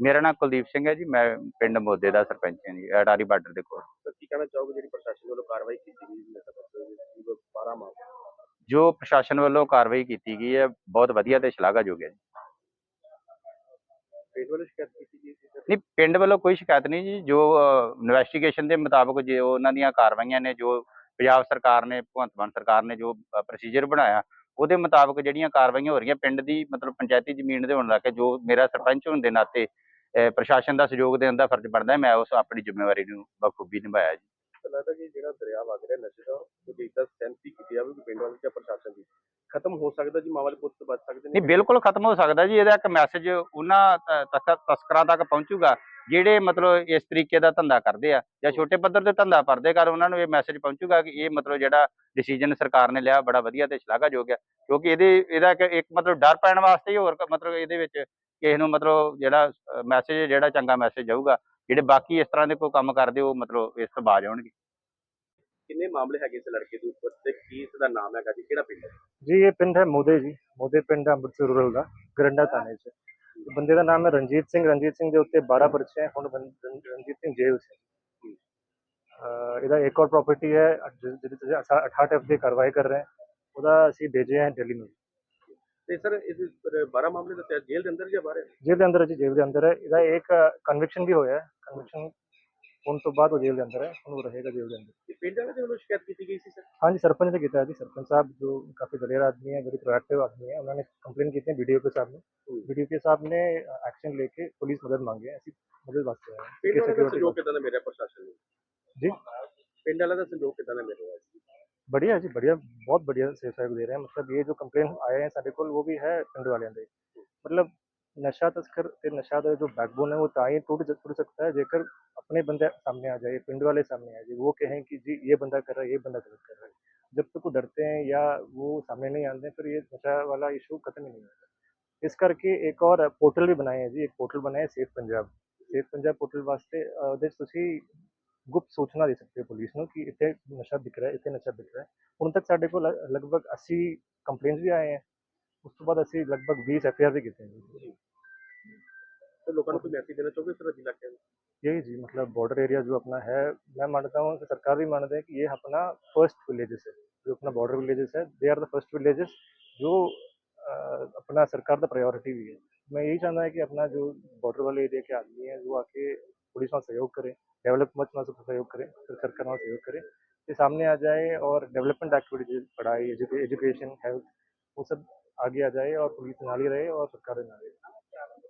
ਮੇਰਾ ਨਾਮ ਕੁਲਦੀਪ ਸਿੰਘ ਹੈ ਜੀ ਮੈਂ ਪਿੰਡ ਮੋਦੇ ਦਾ ਸਰਪੰਚ ਹਾਂ ਜੀ ਅਟਾਰੀ ਬਾਰਡਰ ਦੇ ਕੋਲ। ਤਾਂ ਕੀ ਕਹਿਣਾ ਚਾਹੋਗੇ ਜਿਹੜੀ ਪ੍ਰਸ਼ਾਸਨ ਵੱਲੋਂ ਕਾਰਵਾਈ ਕੀਤੀ ਗਈ ਨਸ਼ਾ ਤਸਕਰਾਂ ਦੇ ਵਿੱਚ 12 ਮਾਮਲੇ ਜੋ ਪ੍ਰਸ਼ਾਸਨ ਵੱਲੋਂ ਕਾਰਵਾਈ ਕੀਤੀ ਗਈ ਹੈ ਬਹੁਤ ਵਧੀਆ ਤੇ ਸ਼ਲਾਘਾਯੋਗ ਹੈ ਜੀ। ਪਿੰਡ ਵੱਲੋਂ ਸ਼ਿਕਾਇਤ ਕੀਤੀ ਗਈ ਸੀ ਸਰ? ਨਹੀਂ ਪਿੰਡ ਵੱਲੋਂ ਕੋਈ ਸ਼ਿਕਾਇਤ ਨਹੀਂ ਜੀ ਜੋ ਇਨਵੈਸਟੀਗੇਸ਼ਨ ਦੇ ਮੁਤਾਬਕ ਜੇ ਉਹਨਾਂ ਦੀਆਂ ਕਾਰਵਾਈਆਂ ਨੇ ਜੋ ਪੰਜਾਬ ਸਰਕਾਰ ਨੇ ਭਗਵੰਤ ਮਾਨ ਸਰਕਾਰ ਨੇ ਜੋ ਪ੍ਰੋਸੀਜਰ ਬਣਾਇਆ ਉਹਦੇ ਮੁਤਾਬਕ ਜਿਹੜੀਆਂ ਕਾਰਵਾਈਆਂ ਹੋ ਰਹੀਆਂ ਪਿੰਡ ਦੀ ਮਤਲਬ ਪੰਚਾਇਤੀ ਜ਼ਮੀਨ ਦੇ ਹੋਣ ਲੱਗ ਕੇ ਜੋ ਮੇਰਾ ਸਰਪੰਚ ਹੋਣ ਦੇ ਨਾਤੇ ਪ੍ਰਸ਼ਾਸਨ ਦਾ ਸਹਿਯੋਗ ਦੇਣ ਦਾ ਫਰਜ਼ ਬਣਦਾ ਹੈ ਮੈਂ ਉਸ ਆਪਣੀ ਜ਼ਿੰਮੇਵਾਰੀ ਨੂੰ ਬਖੂਬੀ ਨਿਭਾਇਆ ਜੀ। ਤਾਂ ਲੱਗਦਾ ਕਿ ਜਿਹੜਾ ਦਰਿਆ ਵਗ ਰਿਹਾ ਨਸ਼ੇ ਦਾ ਉਹਦੀ ਇੱਕ ਸੈਂਸੀ ਕੀਤੀ ਜਾਵੇ ਕਿ ਪਿੰਡ ਵਾਲੇ ਜਾਂ ਪ੍ਰਸ਼ਾਸਨ ਦੀ। ਖਤਮ ਹੋ ਸਕਦਾ ਜੀ ਮਾਵਾਂ ਦੇ ਪੁੱਤ ਬਚ ਸਕਦੇ ਨਹੀਂ ਬਿਲਕੁਲ ਖਤਮ ਹੋ ਸਕਦਾ ਜੀ ਇਹਦਾ ਇੱਕ ਮੈਸੇਜ ਉਹਨਾਂ ਤਸਕਰਾਂ ਤੱਕ ਪਹੁੰਚੂਗਾ ਜਿਹੜੇ ਮਤਲਬ ਇਸ ਤਰੀਕੇ ਦਾ ਧੰਦਾ ਕਰਦੇ ਆ ਜਾਂ ਛੋਟੇ ਪੱਧਰ ਤੇ ਧੰਦਾ ਕਰਦੇ ਕਰ ਉਹਨਾਂ ਨੂੰ ਇਹ ਮੈਸੇਜ ਪਹੁੰਚੂਗਾ ਕਿ ਇਹ ਮਤਲਬ ਜਿਹੜਾ ਡਿਸੀਜਨ ਸਰਕਾਰ ਨੇ ਲਿਆ ਬੜਾ ਵਧੀਆ ਤੇ ਸ਼ਲਾਘਾਯੋਗ ਹੈ ਕਿਉਂਕਿ ਇਹਦੇ ਇਹਦਾ ਇੱਕ ਮਤਲਬ ਡਰ ਪੈਣ ਵਾਸਤੇ ਹੀ ਹੋਰ ਮਤਲਬ ਇਹਦੇ ਵਿੱਚ ਕਿਸੇ ਨੂੰ ਮਤਲਬ ਜਿਹੜਾ ਮੈਸੇਜ ਜਿਹੜਾ ਚੰਗਾ ਮੈਸੇਜ ਜਾਊਗਾ ਜਿਹੜੇ ਬਾਕੀ ਇਸ ਤਰ੍ਹਾਂ ਦੇ ਕੋਈ ਕੰਮ ਕਰਦੇ ਉਹ ਮਤਲਬ ਇਸ ਤੋਂ ਬਾਜ ਆਉਣਗੇ ਕਿੰਨੇ ਮਾਮਲੇ ਹੈਗੇ ਇਸ ਲੜਕੇ ਦੇ ਉੱਪਰ ਤੇ ਕੀ ਇਸ ਦਾ ਨਾਮ ਹੈਗਾ ਜੀ? ਕਿਹੜਾ ਪਿੰਡ ਹੈ? ਜੀ ਇਹ ਪਿੰਡ ਹੈ ਮੋਦੇ ਜੀ। ਮੋਦੇ ਪਿੰਡ ਅੰਮ੍ਰਿਤਸਰ ਰੂਰਲ ਦਾ ਗਰੰਡਾ ਥਾਣੇ 'ਚ। ਬੰਦੇ ਦਾ ਨਾਮ ਹੈ ਰਣਜੀਤ ਸਿੰਘ। ਰਣਜੀਤ ਸਿੰਘ ਦੇ ਉੱਤੇ 12 ਪਰਚੇ ਹੁਣ ਰਣਜੀਤ ਸਿੰਘ ਜੇਲ੍ਹ 'ਚ ਇਹਦਾ ਇੱਕ ਹੋਰ ਪ੍ਰਾਪਰਟੀ ਹੈ ਜਿਹਦੇ ਤੇ ਅਸੀਂ 68 ਐਫ ਦੀ ਕਾਰਵਾਈ ਕਰ ਰਹੇ ਹਾਂ। ਉਹਦਾ ਅਸੀਂ ਭੇਜੇ ਹੈ ਦਿੱਲੀ ਨੂੰ। ਤੇ ਸਰ ਇਸ 12 ਮਾਮਲੇ ਦਾ ਤਹਿਤ ਜੇਲ੍ਹ ਦੇ ਅੰਦਰ ਜਾਂ ਬਾਹਰ? ਹੈ ਜੇਲ੍ਹ ਦੇ ਅੰਦਰ ਹੈ ਜੀ ਜੇਲ੍ਹ ਦੇ ਅੰਦਰ ਹੈ। ਇਹਦਾ ਇੱਕ ਕਨਵਿਕਸ਼ਨ ਵੀ ਹੋਇਆ ਹੈ। ਕਨਵਿਕਸ਼ਨ ਹੁਣ ਤੋਂ ਬਾਅਦ ਉਹ ਜੇਲ੍ਹ ਦੇ ਅੰਦਰ ਹੈ। ਉਹਨੂੰ ਰਹੇਗਾ ਜੇਲ੍ਹ ਦੇ ਅੰਦਰ। ਇਹ ਪਿੰਡ ਵਾਲੇ ਦੇ ਵੱਲੋਂ ਸ਼ਿਕਾਇਤ ਕੀਤੀ ਗਈ ਸੀ ਸਰ? ਹਾਂਜੀ ਸਰਪੰਚ ਨੇ ਕੀਤਾ ਜੀ। ਸਰਪੰਚ ਸਾਹਿਬ ਜੋ ਕਾਫੀ ਦਲੇਰ ਆਦਮੀ ਹੈ ਵੈਰੀ ਪ੍ਰੋਐਕਟਿਵ ਆਦਮੀ ਹੈ। ਉਹਨਾਂ ਨੇ ਕੰਪਲੇਨ ਕੀਤੀ ਵੀਡੀਓ ਕੇ ਸਾਹਿਬ ਨੂੰ। ਵੀਡੀਓ ਕੇ ਸਾਹਿਬ ਨੇ ਐਕਸ਼ਨ ਲੈ ਕੇ ਪੁਲਿਸ ਮਦਦ ਮੰਗੀ ਹੈ। ਅਸੀਂ ਮਦਦ ਵਾਸਤੇ ਆਏ ਹਾਂ। ਪਿੰਡ ਵਾਲੇ ਦਾ ਸਹਿਯੋਗ ਕਿਦਾਂ ਦਾ ਮੇਰਾ ਪ੍ਰਸ਼ਾਸਨ ਨੂੰ? ਜੀ? ਪਿੰਡ ਵਾਲਾ ਦਾ ਸਹਿਯੋਗ ਕਿਦਾਂ ਦਾ ਮੇਰੇ ਨਾਲ बढ़िया है जी बढ़िया बहुत बढ़िया से सहयोग दे रहे हैं मतलब ये जो कंप्लेन आए हैं साढ़े को वो भी है पिंड वाले ਦੇ मतलब ਨਸ਼ਾ ਤਸਕਰ ਤੇ ਨਸ਼ਾ ਦਾ ਜੋ ਬੈਕਬੋਨ ਹੈ ਉਹ ਤਾਂ ਹੀ ਟੁੱਟ ਟੁੱਟ सकता है जेकर अपने बंदे सामने आ जाए पिंड वाले सामने आ जाए वो कहें कि जी ये बंदा कर रहा है ये बंदा गलत कर रहा है जब तक वो डरते हैं या वो सामने नहीं आते फिर ये नशा वाला इशू खत्म ही नहीं होता ਇਸ ਕਰਕੇ ਇੱਕ ਔਰ ਪੋਰਟਲ ਵੀ ਬਣਾਏ ਹੈ ਜੀ ਇੱਕ ਪੋਰਟਲ ਬਣਾਇਆ safe Punjab safe Punjab portal ਵਾਸਤੇ ਅਹ, ਉਹਦੇ 'ਚ ਤੁਸੀਂ ਗੁਪਤ ਸੂਚਨਾ ਦੇ ਸਕਦੇ ਹੋ ਪੁਲਿਸ ਨੂੰ ਕਿ ਇੱਥੇ ਨਸ਼ਾ ਵਿਕ ਰਿਹਾ ਇੱਥੇ ਨਸ਼ਾ ਵਿਕ ਰਿਹਾ ਹੁਣ ਤੱਕ ਸਾਡੇ ਕੋਲ ਲ- ਲਗਭਗ 80 ਕੰਪਲੇਂਟਸ ਵੀ ਆਏ ਹੈ ਉਸ ਤੋਂ ਬਾਅਦ ਅਸੀਂ ਲਗਭਗ 20 ਐਫ ਵੀ ਕੀਤੇ हैं जी ਤੇ ਲੋਕਾਂ ਨੂੰ ਕੋਈ ਮੈਸੇਜ ਦੇਣਾ ਚਾਹੋਗੇ ਸਰ ਅੱਜ ਇਲਾਕੇ ਨੂੰ यही जी मतलब बॉर्डर एरिया जो अपना है मैं मानता हूँ कि सरकार भी मानते हैं कि ये अपना फर्स्ट विलेजेस है जो अपना बॉर्डर विलेजेस है they are the first villages जो अ, अपना सरकार का प्रायोरिटी भी है मैं यही चाहता है कि अपना जो बॉर्डर वाले एरिया के आदमी हैं वो आके पुलिस में सहयोग करें डेवलपमेंट में सहयोग करें फिर सरकार में सहयोग करें ये सामने आ जाए और डेवलपमेंट एक्टिविटीज पढ़ाई एजुकेशन हेल्थ वो सब आगे आ जाए और पुलिस नाली रहे और सरकार ना रहे